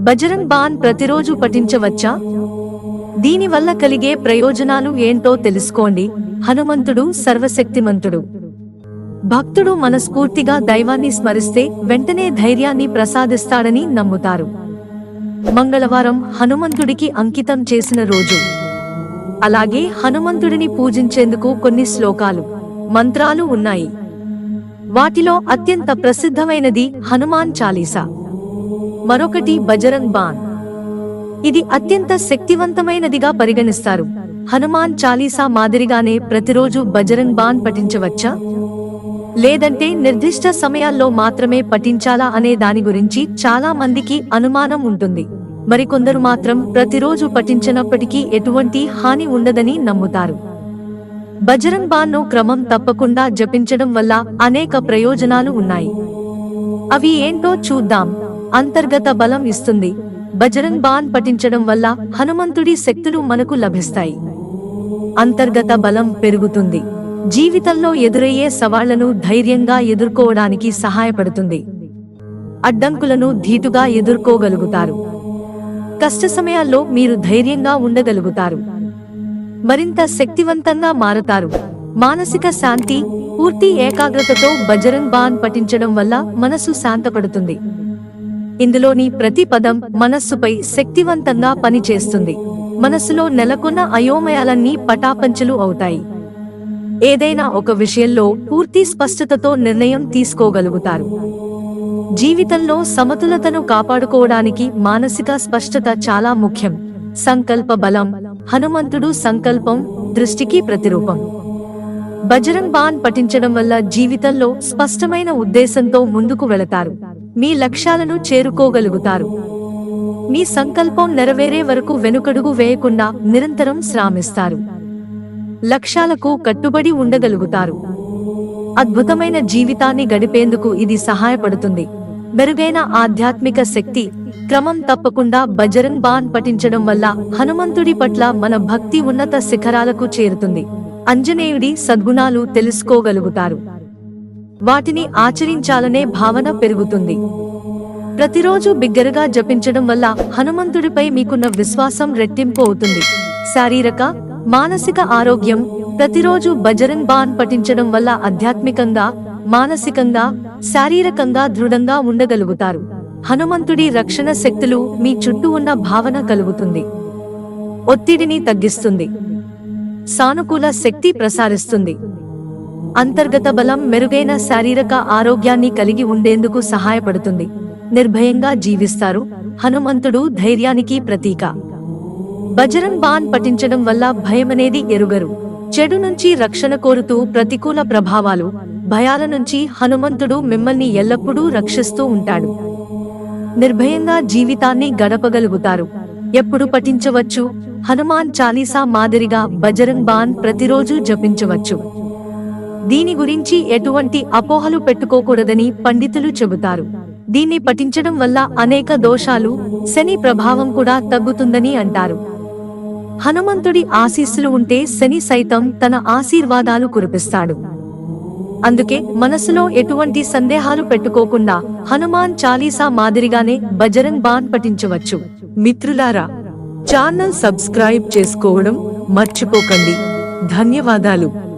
బజరంగ్ బాన్ ప్రతిరోజు పఠించవచ్చా? దీనివల్ల కలిగే ప్రయోజనాలు ఏంటో తెలుసుకోండి. హనుమంతుడు సర్వశక్తిమంతుడు. భక్తుడు మనస్ఫూర్తిగా దైవాన్ని స్మరిస్తే వెంటనే ధైర్యాన్ని ప్రసాదిస్తాడని నమ్ముతారు. మంగళవారం హనుమంతుడికి అంకితం చేసిన రోజు. అలాగే హనుమంతుడిని పూజించేందుకు కొన్ని శ్లోకాలు మంత్రాలు ఉన్నాయి. వాటిలో అత్యంత ప్రసిద్ధమైనది హనుమాన్ చాలీసా. మరొకటి బజరంగ్ బాన్. ఇది అత్యంత శక్తివంతమైనదిగా పరిగణిస్తారు. హనుమాన్ చాలీసా మాదిరిగానే ప్రతిరోజు బజరంగ్ బాన్ పఠించవచ్చా? లేదంటే నిర్దిష్ట సమయాల్లో మాత్రమే పఠించాలా అనే దాని గురించి చాలా మందికి అనుమానం ఉంటుంది. మరికొందరు మాత్రం ప్రతిరోజు పఠించినప్పటికీ ఎటువంటి హాని ఉండదని నమ్ముతారు. బజరంగ్ బాన్ను క్రమం తప్పకుండా జపించడం వల్ల అనేక ప్రయోజనాలు ఉన్నాయి. అవి ఏంటో చూద్దాం. అంతర్గత బలం ఇస్తుంది. బజరంగ్ బాన్ పఠించడం వల్ల హనుమంతుడి శక్తులు మనకు లభిస్తాయి. అంతర్గత బలం పెరుగుతుంది. జీవితంలో ఎదురయ్యే సవాళ్ళను ధైర్యంగా ఎదుర్కోవడానికి సహాయపడుతుంది. అడ్డంకులను ధీటుగా ఎదుర్కోగలుగుతారు. కష్ట సమయాల్లో మీరు ధైర్యంగా ఉండగలుగుతారు. మరింత శక్తివంతంగా మారతారు. మానసిక శాంతి పూర్తి ఏకాగ్రతతో బజరంగ్ బాన్ పఠించడం వల్ల మనసు శాంతపడుతుంది. ఇందులోని ప్రతి పదం మనస్సుపై శక్తివంతంగా పనిచేస్తుంది. మనస్సులో నెలకొన్న అయోమయాలన్నీ పటాపంచలు అవుతాయి. ఏదైనా ఒక విషయంలో పూర్తి స్పష్టతతో నిర్ణయం తీసుకోగలుగుతారు. జీవితంలో సమతులతను కాపాడుకోవడానికి మానసిక స్పష్టత చాలా ముఖ్యం. సంకల్ప బలం హనుమంతుడు సంకల్పం దృష్టికి ప్రతిరూపం. బజరంగ్ బాన్ పఠించడం వల్ల జీవితంలో స్పష్టమైన ఉద్దేశంతో ముందుకు వెళతారు. మీ లక్ష్యాలను చేరుకోగలుగుతారు. మీ సంకల్పం నెరవేరే వరకు వెనుకడుగు వేయకుండా నిరంతరం శ్రామిస్తారు. లక్ష్యాలకు కట్టుబడి ఉండగలుగుతారు. అద్భుతమైన జీవితాన్ని గడిపేందుకు ఇది సహాయపడుతుంది. మెరుగైన ఆధ్యాత్మిక శక్తి క్రమం తప్పకుండా బజరంగ్ బాన్ పఠించడం వల్ల హనుమంతుడి పట్ల మన భక్తి ఉన్నత శిఖరాలకు చేరుతుంది. అంజనేయుడి సద్గుణాలు తెలుసుకోగలుగుతారు. వాటిని ఆచరించాలనే భావన పెరుగుతుంది. ప్రతిరోజు బిగ్గరగా జపించడం వల్ల హనుమంతుడిపై మీకున్న విశ్వాసం రెట్టింపు అవుతుంది. శారీరక మానసిక ఆరోగ్యం ప్రతిరోజు బజరంగ్ బాన్ పఠించడం వల్ల ఆధ్యాత్మికంగా మానసికంగా శారీరకంగా దృఢంగా ఉండగలుగుతారు. హనుమంతుడి రక్షణ శక్తులు మీ చుట్టూ ఉన్న భావన కలుగుతుంది. ఒత్తిడిని తగ్గిస్తుంది. సానుకూల శక్తి ప్రసారిస్తుంది. అంతర్గత బలం మెరుగైన శారీరక ఆరోగ్యాన్ని కలిగి ఉండేందుకు సహాయపడుతుంది. నిర్భయంగా జీవిస్తారు. హనుమంతుడు ధైర్యానికి ప్రతీక. బజరంగ్ బాన్ పఠించడం వల్ల భయమనేది ఎరుగరు. చెడు నుంచి రక్షణ కోరుతూ ప్రతికూల ప్రభావాలు భయాల నుంచి హనుమంతుడు మిమ్మల్ని ఎల్లప్పుడూ రక్షిస్తూ ఉంటాడు. నిర్భయంగా జీవితాన్ని గడపగలుగుతారు. ఎప్పుడు పఠించవచ్చు? హనుమాన్ చాలీసా మాదిరిగా బజరంగ్ బాన్ ప్రతిరోజు జపించవచ్చు. దీని గురించి ఎటువంటి అపోహలు పెట్టుకోకూడదని పండితులు చెబుతారు. దీన్ని పఠించడం వల్ల అనేక దోషాలు శని ప్రభావం కూడా తగ్గుతుందని అంటారు. హనుమంతుడి ఆశీస్సులు ఉంటే శని సైతం తన ఆశీర్వాదాలు కురిపిస్తాడు. అందుకే మనసులో ఎటువంటి సందేహాలు పెట్టుకోకుండా హనుమాన్ చాలీసా మాదిరిగానే బజరంగ్ బాన్ పఠించవచ్చు. మిత్రులారా ఛానల్ సబ్స్క్రైబ్ చేసుకోవడం మర్చిపోకండి. ధన్యవాదాలు.